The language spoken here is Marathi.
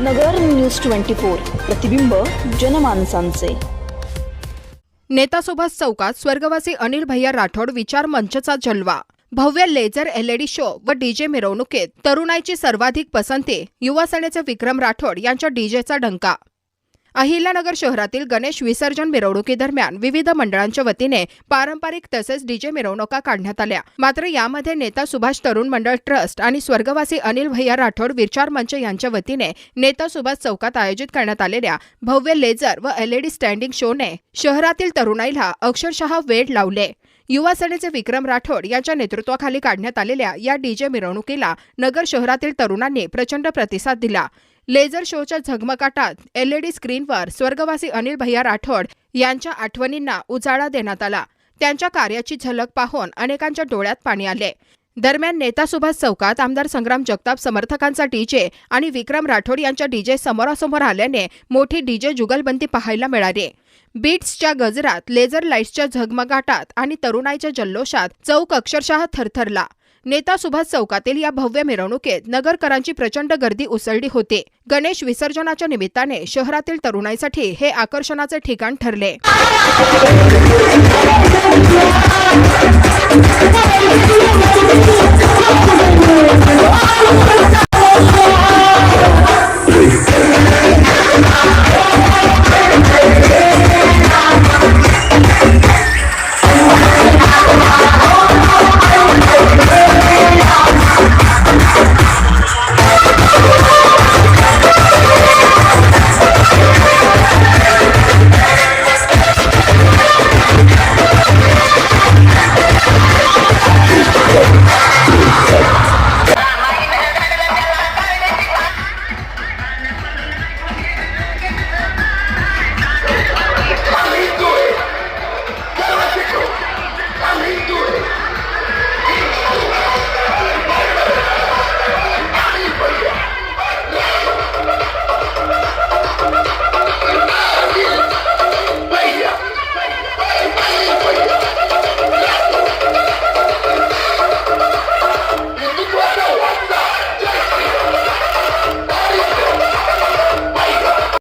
नगर न्यूज ट्वेंटी फोर प्रतिबिंब जनमानसांचे. नेता सुभाष चौकात स्वर्गवासी अनिल भैया राठोड विचार मंचचा जलवा. भव्य लेझर एलईडी शो व डीजे मिरवणुकीत तरुणाईची सर्वाधिक पसंती युवा सेनेचे विक्रम राठोड यांच्या डीजेचा डंका. अहिल्यानगर शहरातील गणेश विसर्जन मिरवणुकीदरम्यान विविध मंडळांच्या वतीने पारंपरिक तसेच डीजे मिरवणुका काढण्यात आल्या. मात्र यामध्ये नेता सुभाष तरुण मंडळ ट्रस्ट आणि स्वर्गवासी अनिल भैया राठोड विचार मंच यांच्या वतीने नेता सुभाष चौकात आयोजित करण्यात आलेल्या भव्य लेझर व एलईडी स्टँडिंग शोने शहरातील तरुणाईला अक्षरशः वेड लावले. युवा सेनेचे विक्रम राठोड यांच्या नेतृत्वाखाली काढण्यात आलेल्या या डीजे मिरवणुकीला नगर शहरातील तरुणांनी प्रचंड प्रतिसाद दिला. लेझर शोच्या झगमगाटात एलईडी स्क्रीनवर स्वर्गवासी अनिल भैया राठोड यांच्या आठवणींना उजाळा देण्यात आला. त्यांच्या कार्याची झलक पाहून अनेकांच्या डोळ्यात पाणी आले. दरम्यान नेता सुभाष चौकात आमदार संग्राम जगताप समर्थकांचा डीजे आणि विक्रम राठोड यांच्या डीजे समोरासमोर आल्याने मोठी डीजे जुगलबंदी पाहायला मिळाली. बीट्सच्या गजरात लेझर लाईट्सच्या झगमगाटात आणि तरुणाईच्या जल्लोषात चौक अक्षरशः थरथरला. नेता सुभाष चौकातील या भव्य मिरवणुकीत नगरकरांची प्रचंड गर्दी उसळली होती. गणेश विसर्जनाच्या निमित्ताने शहरातील तरुणाईसाठी हे आकर्षणाचे ठिकाण ठरले.